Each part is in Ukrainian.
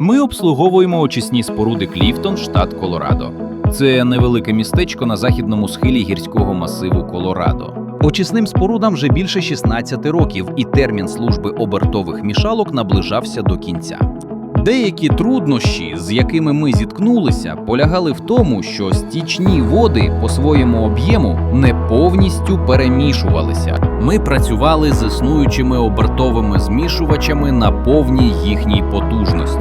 Ми обслуговуємо очисні споруди Кліфтон, штат Колорадо. Це невелике містечко на західному схилі гірського масиву Колорадо. Очисним спорудам вже більше 16 років, і термін служби обертових мішалок наближався до кінця. Деякі труднощі, з якими ми зіткнулися, полягали в тому, що стічні води по своєму об'єму не повністю перемішувалися. Ми працювали з існуючими обертовими змішувачами на повній їхній потужності.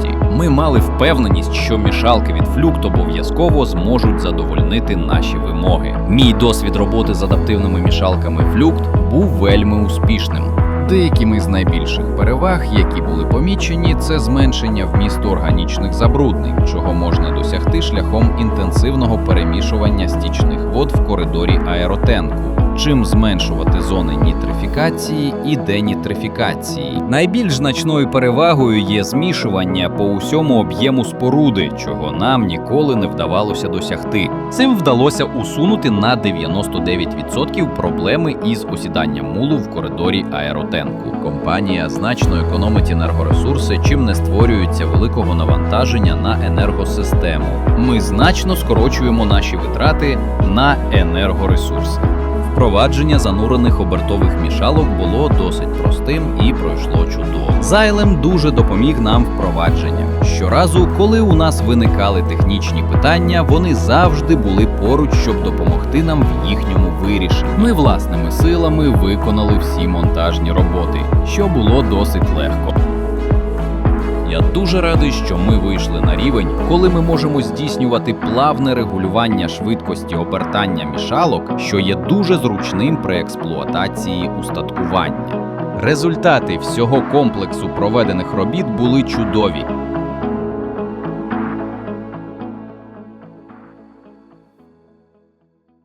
Мали впевненість, що мішалки від флюкт обов'язково зможуть задовольнити наші вимоги. Мій досвід роботи з адаптивними мішалками флюкт був вельми успішним. Деякими з найбільших переваг, які були помічені, це зменшення вмісту органічних забруднень, чого можна досягти шляхом інтенсивного перемішування стічних вод в коридорі аеротенку. Чим зменшувати зони нітрифікації і денітрифікації. Найбільш значною перевагою є змішування по усьому об'єму споруди, чого нам ніколи не вдавалося досягти. Цим вдалося усунути на 99% проблеми із осіданням мулу в коридорі аеротенку. Компанія значно економить енергоресурси, чим не створюється великого навантаження на енергосистему. Ми значно скорочуємо наші витрати на енергоресурси. Впровадження занурених обертових мішалок було досить простим і пройшло чудово. Зайлем дуже допоміг нам впровадженням. Щоразу, коли у нас виникали технічні питання, вони завжди були поруч, щоб допомогти нам в їхньому вирішенні. Ми власними силами виконали всі монтажні роботи, що було досить легко. Я дуже радий, що ми вийшли на рівень, коли ми можемо здійснювати плавне регулювання швидкості обертання мішалок, що є дуже зручним при експлуатації устаткування. Результати всього комплексу проведених робіт були чудові.